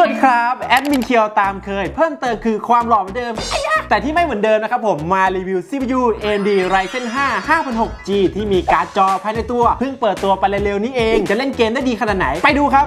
สวัสดีครับแอดมินเคียวตามเคย เพิ่มเติมคือความหล่อเหมือนเดิม แต่ที่ไม่เหมือนเดิมนะครับผมมารีวิว CPU AMD Ryzen 5 5006G ที่มีการ์ดจอภายในตัว เพิ่งเปิดตัวไปเร็วๆนี้เอง จะเล่นเกมได้ดีขนาดไหน ไปดูครับ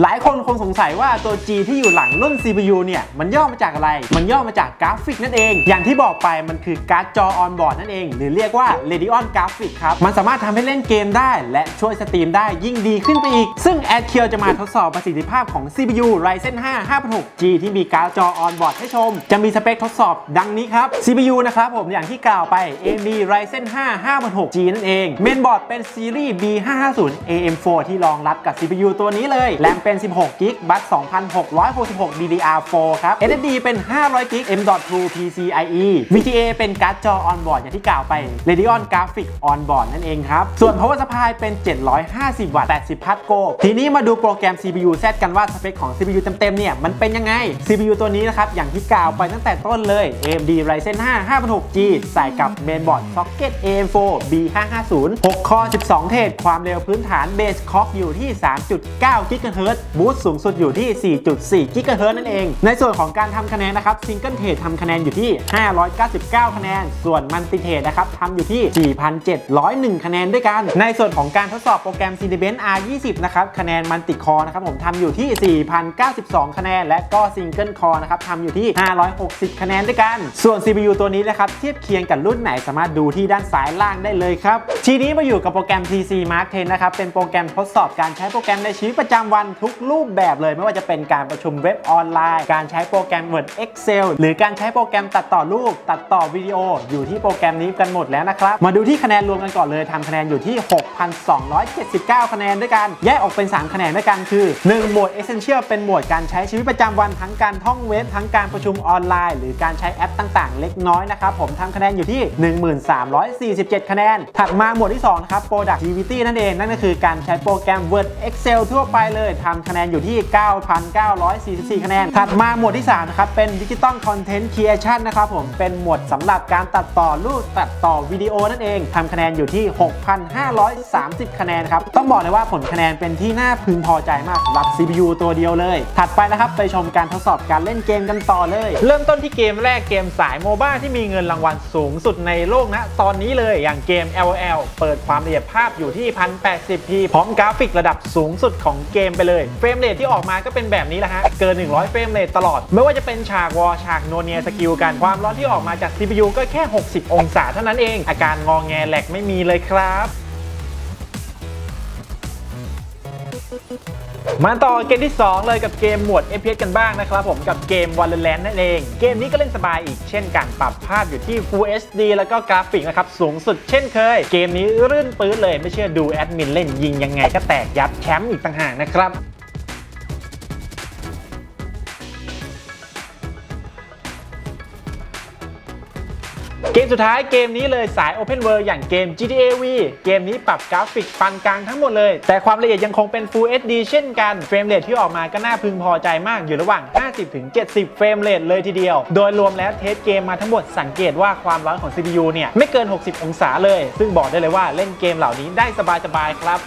หลายคนคงสงสัยว่าตัว G ที่อยู่หลังรุ่น CPU เนี่ยมันย่อมาจากอะไร มันย่อมาจากกราฟิกนั่นเอง อย่างที่บอกไปมันคือการ์ดจอออนบอร์ดนั่นเอง หรือเรียกว่า Radeon Graphics ครับ มันสามารถทำให้เล่นเกมได้ และช่วยสตรีมได้ยิ่งดีขึ้นไปอีก ซึ่ง a d k i o จะมาทดสอบประสิทธิภาพของ CPU Ryzen 5 5.6G ที่มีการ์ดจอออนบอร์ดให้ชม จะมีสเปคทดสอบดังนี้ครับ CPU นะครับผมอย่างที่กล่าวไป AMD Ryzen 5 5.6G นั่นเอง เมนบอร์ดเป็นซีรีส์ B550 AM4 ที่รองรับกับ CPU ตัวนี้เลยแรมเป็น 16 g b บัต2,666 DDR4 ครับ SSD เป็น 500 g M.2 PCIe VGA เป็นการ์ดจอออนบอร์ดอย่างที่กล่าวไป Radeon Graphic On Board นั่นเองครับ ส่วน Power Supply เป็น 750 วัตต์ 80 พัทโก ทีนี้มาดูโปรแกรม CPU Z กันว่าสเปคของ CPU เต็มๆ เนี่ย มันเป็นยังไง CPU ตัวนี้นะครับ อย่างที่กล่าวไปตั้งแต่ต้นเลย AMD Ryzen 5 5,600G ใส่กับ Mainboard Socket AM4 B550 6 คอ 12 เทรดความเร็วพื้นฐาน Base Clock อยู่ที่ 3.9 GHz บูสต์สูงสุดอยู่ที่ 4.4 GHz นั่นเอง ในส่วนของการทำคะแนนนะครับ Single Thread ทำคะแนนอยู่ที่ 599 คะแนน ส่วน Multi Thread นะครับทำอยู่ที่ 4,701 คะแนนด้วยกัน ในส่วนของการทดสอบโปรแกรม Cinebench R20 นะครับคะแนน Multi Core นะครับผมทำอยู่ที่ 4,092 คะแนน และก็ Single Core นะครับทำอยู่ที่ 560 คะแนนด้วยกัน ส่วน CPU ตัวนี้นะครับเทียบเคียงกับรุ่นไหนสามารถดูที่ด้านซ้ายล่างได้เลยครับทีนี้มาอยู่กับโปรแกรม PC Mark 10นะครับเป็นโปรแกรมทดสอบการใช้โปรแกรมในชีวิตประจำวันทุกรูปแบบเลย ไม่ว่าจะเป็นการประชุมเว็บออนไลน์ การใช้โปรแกรม Word Excel หรือการใช้โปรแกรมตัดต่อรูป ตัดต่อวิดีโอ อยู่ที่โปรแกรมนี้กันหมดแล้วนะครับ มาดูที่คะแนนรวมกันก่อนเลยทำคะแนนอยู่ที่ 6,279 คะแนนด้วยกัน แยกออกเป็น 3 คะแนนด้วยกันคือ 1 หมวด Essential เป็นหมวดการใช้ชีวิตประจำวันทั้งการท่องเว็บทั้งการประชุมออนไลน์ หรือการใช้แอปต่างๆ เล็กน้อยนะครับผมทำคะแนนอยู่ที่ 1347 คะแนน ถัดมาหมวดที่2นะครับ Productivity นั่นเองนั่นก็คือการใช้โปรแกรม Word Excel ทั่วไปเลยทำำคะแนนอยู่ที่ 9,944 คะแนน ถัดมาหมวดที่3นะครับ เป็น Digital Content Creation นะครับผม เป็นหมวดสำหรับการตัดต่อรูปตัดต่อวิดีโอนั่นเองทำคะแนนอยู่ที่ 6,530 คะแนนครับ ต้องบอกเลยว่าผลคะแนนเป็นที่น่าพึงพอใจมากสำหรับ CPU ตัวเดียวเลย ถัดไปนะครับไปชมการทดสอบการเล่นเกมกันต่อเลย เริ่มต้นที่เกมแรกเกมสายโมบ้าที่มีเงินรางวัลสูงสุดในโลกนะตอนนี้เลยอย่างเกม LOL เปิดความละเอียดภาพอยู่ที่ 1080p พร้อมกราฟิกระดับสูงสุดของเกมไปเลยเฟรมเรทที่ออกมาก็เป็นแบบนี้แหละฮะ เกิน 100 เฟรมเรทตลอด ไม่ว่าจะเป็นฉากวอลฉากโนเนียสกิลกันความร้อนที่ออกมาจาก CPU ก็แค่ 60 องศาเท่านั้นเอง อาการงองแงแหลกไม่มีเลยครับ มาต่อเกมที่ 2 เลยกับเกมหมวด FPS กันบ้างนะครับผมกับเกม Valorant นั่นเอง เกมนี้ก็เล่นสบายอีกเช่นกันปรับภาพอยู่ที่ Full HD แล้วก็กราฟิกนะครับ สูงสุดเช่นเคย เกมนี้รื่นปื้ดเลยไม่เชื่อดูแอดมินเล่นยิงยังไงก็แตกยับแชมป์อีกต่างหากนะครับ เกมสุดท้ายเกมนี้เลยสาย Open World อย่างเกม GTA V เกมนี้ปรับกราฟิกปานกลางทั้งหมดเลย แต่ความละเอียดยังคงเป็น Full HD เช่นกัน เฟรมเรทที่ออกมาก็น่าพึงพอใจมากอยู่ระหว่าง 50-70 เฟรมเรทเลยทีเดียว โดยรวมแล้วเทสเกมมาทั้งหมดสังเกตว่าความร้อนของ CPU เนี่ยไม่เกิน 60 องศาเลย ซึ่งบอกได้เลยว่าเล่นเกมเหล่านี้ได้สบายๆครับ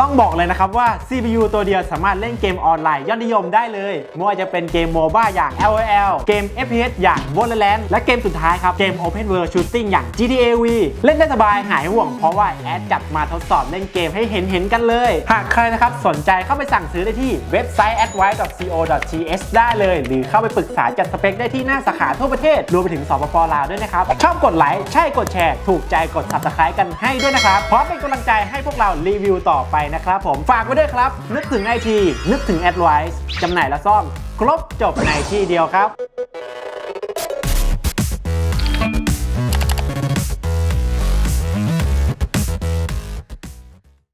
ต้องบอกเลยนะครับว่า CPU ตัวเดียวสามารถเล่นเกมออนไลน์ยอดนิยมได้เลยไม่ว่าจะเป็นเกมโมบ้าอย่าง LOL เกม FPS อย่าง Valorant และเกมสุดท้ายครับ เกม Open World Shooting อย่าง GTA V เล่นได้สบายหายห่วงเพราะว่าแอดจัดมาทดสอบเล่นเกมให้เห็นเห็นๆกันเลย หากใครนะครับสนใจเข้าไปสั่งซื้อได้ที่เว็บไซต์ advice.co.th ได้เลย หรือเข้าไปปรึกษาจัดสเปคได้ที่หน้าสาขาทั่วประเทศรวมไปถึงสปปลาวด้วยนะครับ ชอบกดไลค์ใช่กดแชร์ ถูกใจกด subscribe กันให้ด้วยนะครับพร้อมเป็นกำลังใจให้พวกเรารีวิวต่อไปนะครับผมฝากไว้ด้วยครับ นึกถึงไอทีนึกถึงแอดไวส์จำหน่ายและซ่อม ครบจบในที่เดียวครับ